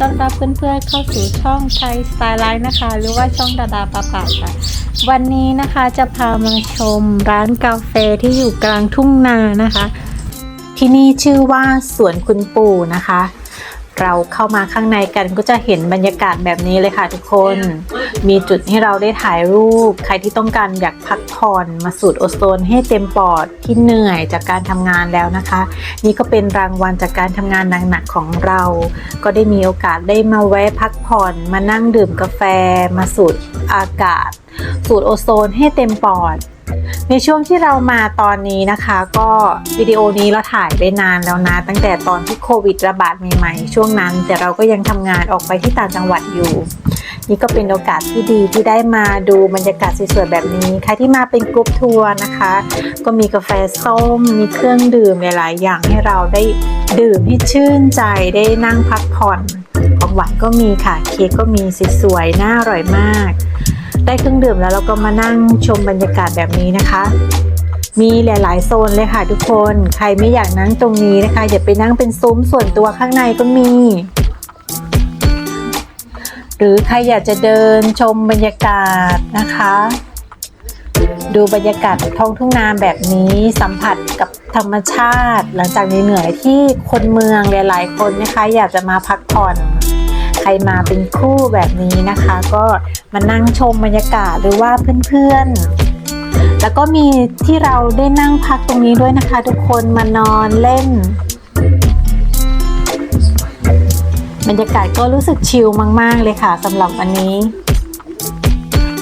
ต้อนรับเพื่อนๆเข้าสู่ช่องไทยสไตล์ไลน์นะคะ หรือว่าช่องดาดาปาปาค่ะ วันนี้นะคะจะพามาชมร้านกาแฟที่อยู่กลางทุ่งนานะคะ ที่นี่ชื่อว่าสวนคุณปู่นะคะ เราเข้ามาข้างในกันก็จะเห็นบรรยากาศแบบนี้เลยค่ะทุกคน มีจุดให้เราได้ถ่ายรูป ใครที่ต้องการอยากพักผ่อนมาสูดโอโซนให้เต็มปอดที่เหนื่อยจากการทำงานแล้วนะคะ นี่ก็เป็นรางวัลจากการทำงานหนักๆของเรา ก็ได้มีโอกาสได้มาแวะพักผ่อน มานั่งดื่มกาแฟ มาสูดอากาศ สูดโอโซนให้เต็มปอด ในช่วงที่เรามาตอนนี้นะคะ ก็วิดีโอนี้เราถ่ายได้นานแล้วนะ ตั้งแต่ตอนที่โควิดระบาดใหม่ๆ ช่วงนั้น แต่เราก็ยังทำงานออกไปที่ต่างจังหวัดอยู่ นี่ก็เป็นโอกาสที่ดีที่ได้มาดูบรรยากาศสวยๆแบบนี้ใครที่มาเป็นกรุ๊ปทัวร์นะคะ ก็มีกาแฟส้ม มีเครื่องดื่มหลายๆ อย่างให้เราได้ดื่มให้ชื่นใจได้นั่งพักผ่อนของหวานก็มีค่ะเค้กก็มีสวยๆน่าอร่อยมาก ได้เครื่องดื่มแล้วเราก็มานั่งชมบรรยากาศแบบนี้นะคะ มีหลาย ๆ โซนเลยค่ะทุกคน ใครไม่อยากนั่งตรงนี้นะคะ อย่าไปนั่งเป็นซุ้มส่วนตัวข้างในก็มี หรือใครอยากจะเดินชมบรรยากาศนะคะ ดูบรรยากาศท้องทุ่งนาแบบนี้สัมผัสกับธรรมชาติ หลังจากเหนื่อยๆที่คนเมืองหลาย ๆ คนนะคะ อยากจะมาพักผ่อน รมาเป็นคู่แบบนี้นะคะ ก็มานั่งชมบรรยากาศหรือว่าเพื่อนๆ แล้วก็มีที่เราได้นั่งพักตรงนี้ด้วยนะคะ ทุกคนมานอนเล่น บรรยากาศก็รู้สึกชิลมาก ๆ เลยค่ะสำหรับวันนี้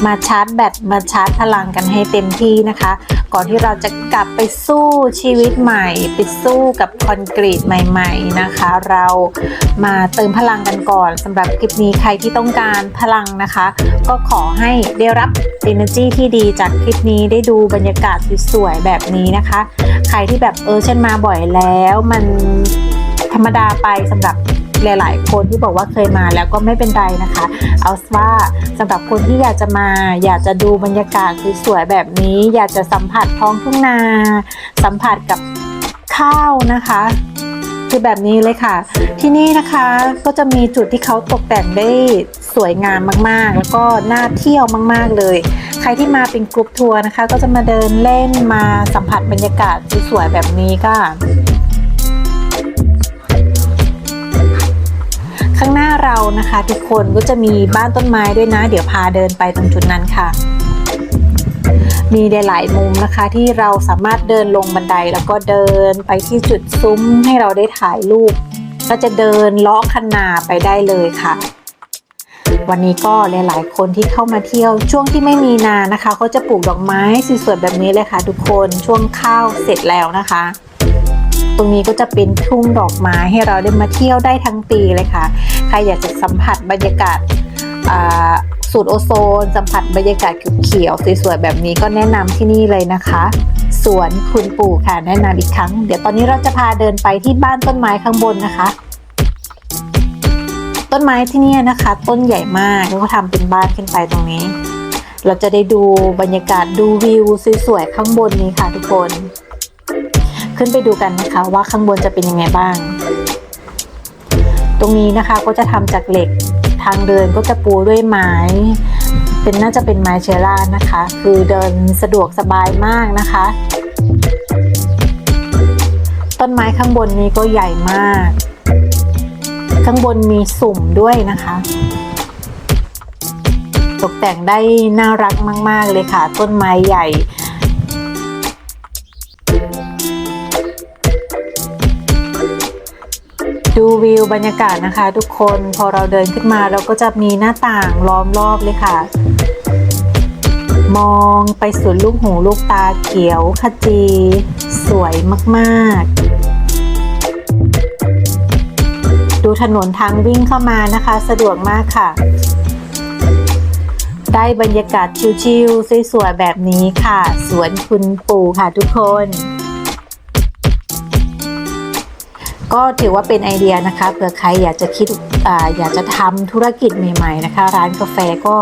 มาชาร์จแบตมาชาร์จพลังกันให้เต็มที่นะคะ อนที่เราจะกลับไปสู้ชีวิตใหม่ ไปสู้กับคอนกรีตใหม่ ๆนะคะ เรามาเติมพลังกันก่อนสำหรับคลิปนี้ใครที่ต้องการพลังนะคะ ก็ขอให้ได้รับ energy ที่ดีจากคลิปนี้ได้ดูบรรยากาศสวยๆแบบนี้นะคะ ใครที่แบบเออฉันมาบ่อยแล้ว มันธรรมดาไปสำหรับ หลาย ๆ คนที่บอกว่าเคยมาแล้วก็ไม่เป็นไรนะคะ เอาว่าสำหรับคนที่อยากจะมา อยากจะดูบรรยากาศสวยๆแบบนี้ อยากจะสัมผัสท้องทุ่งนา สัมผัสกับข้าวนะคะคือแบบนี้เลยค่ะ ที่นี่นะคะก็จะมีจุดที่เขาตกแต่งได้สวยงามมากๆ แล้วก็น่าเที่ยวมาก ๆเลย ใครที่มาเป็นกรุ๊ปทัวร์นะคะ ก็จะมาเดินเล่นมาสัมผัสบรรยากาศสวยๆแบบนี้ค่ เรานะคะทุกคนก็จะมีบ้านต้นไม้ด้วยนะ เดี๋ยวพาเดินไปตรงจุดนั้นค่ะ มีหลายมุมนะคะ ที่เราสามารถเดินลงบันไดแล้วก็เดินไปที่จุดซุ้มให้เราได้ถ่ายรูปก็จะเดินลาะคันนาไปได้เลยค่ะ วันนี้ก็หลาย ๆ คนที่เข้ามาเที่ยวช่วงที่ไม่มีนานะคะก็จะปลูกดอกไม้สวยๆแบบนี้เลยค่ะ ทุกคนช่วงข้าวเสร็จแล้วนะคะ ตรงนี้ก็จะเป็นทุ่งดอกไม้ให้เราได้มาเที่ยวได้ทั้งปีเลยค่ะ ใครอยากจะสัมผัสบรรยากาศสูตรโอโซน สัมผัสบรรยากาศเขียวสวยๆแบบนี้ก็แนะนำที่นี่เลยนะคะ สวนคุณปู่ค่ะแนะนำอีกครั้ง เดี๋ยวตอนนี้เราจะพาเดินไปที่บ้านต้นไม้ข้างบนนะคะ ต้นไม้ที่นี่นะคะ ต้นใหญ่มากแล้วก็ทำเป็นบ้านขึ้นไปตรงนี้ เราจะได้ดูบรรยากาศดูวิวสวยๆข้างบนนี้ค่ะทุกคน ขึ้นไปดูกันนะคะว่าข้างบนจะเป็นยังไงบ้าง ตรงนี้นะคะก็จะทำจากเหล็กทางเดินก็จะปูด้วยไม้ เป็นน่าจะเป็นไม้เชอร่านะคะ คือเดินสะดวกสบายมากนะคะ ต้นไม้ข้างบนนี้ก็ใหญ่มาก ข้างบนมีสุ่มด้วยนะคะ ตกแต่งได้น่ารักมาก ๆเลยค่ะ ต้นไม้ใหญ่ ดูวิวบรรยากาศนะคะ ทุกคนพอเราเดินขึ้นมาเราก็จะมีหน้าต่างล้อมรอบเลยค่ะ มองไปสุดลูกหูลูกตาเขียวขจี สวยมากๆ ดูถนนทางวิ่งเข้ามานะคะ สะดวกมากค่ะ ได้บรรยากาศชิลๆสวยๆแบบนี้ค่ะ สวนคุณปู่ค่ะทุกคน ก็ถือว่าเป็นไอเดียนะคะเผื่อใครอยากจะคิดออยากจะทำธุรกิจใหม่ๆนะคะ ร้านกาแฟก็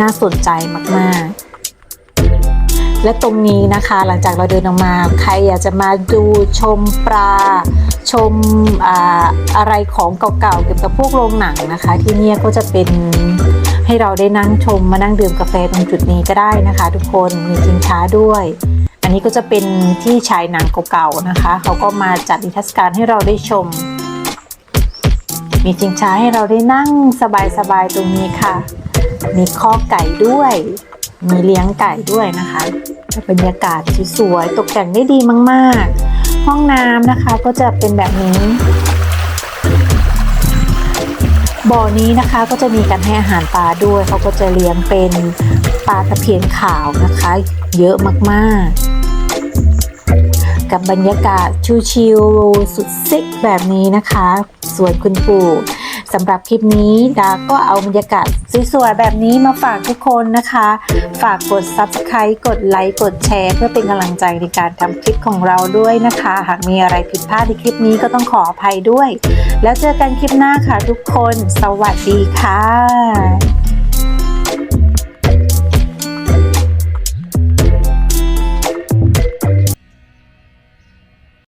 น่าสนใจมากๆและตรงนี้นะคะหลังจากเราเดินออกมา ใครอยากจะมาดูชมปลา ชมอาอะไรของเก่าๆเกี่ยวกับพวกโรงหนังนะคะ ที่เนี่ยก็จะเป็นให้เราได้นั่งชมมานั่งดื่มกาแฟตรงจุดนี้ก็ได้นะคะ ทุกคนมีชิงช้าด้วย นนี้ก็จะเป็นที่ฉายหนังเก่าๆนะคะ เขาก็มาจัดนิทรรศการให้เราได้ชม มีชิงช้าให้เราได้นั่งสบายๆตรงนี้ค่ะ มีข้อไก่ด้วย มีเลี้ยงไก่ด้วยนะคะบรรยากาศสวยๆตกแต่งได้ดีมากๆ ห้องน้ำนะคะก็จะเป็นแบบนี้ บ่อนี้นะคะก็จะมีการให้อาหารปลาด้วย เขาก็จะเลี้ยงเป็นปลาตะเพียนขาวนะคะ เยอะมากๆ กับบรรยากาศชิลๆสุดซิกแบบนี้นะคะสวนคุณปู่สำหรับคลิปนี้ดาก็เอาบรรยากาศสวยๆแบบนี้มาฝากทุกคนนะคะ ฝากกด Subscribe กดไลค์กดแชร์ เพื่อเป็นกำลังใจในการทำคลิปของเราด้วยนะคะ หากมีอะไรผิดพลาดในคลิปนี้ก็ต้องขออภัยด้วย แล้วเจอกันคลิปหน้าค่ะทุกคน สวัสดีค่ะ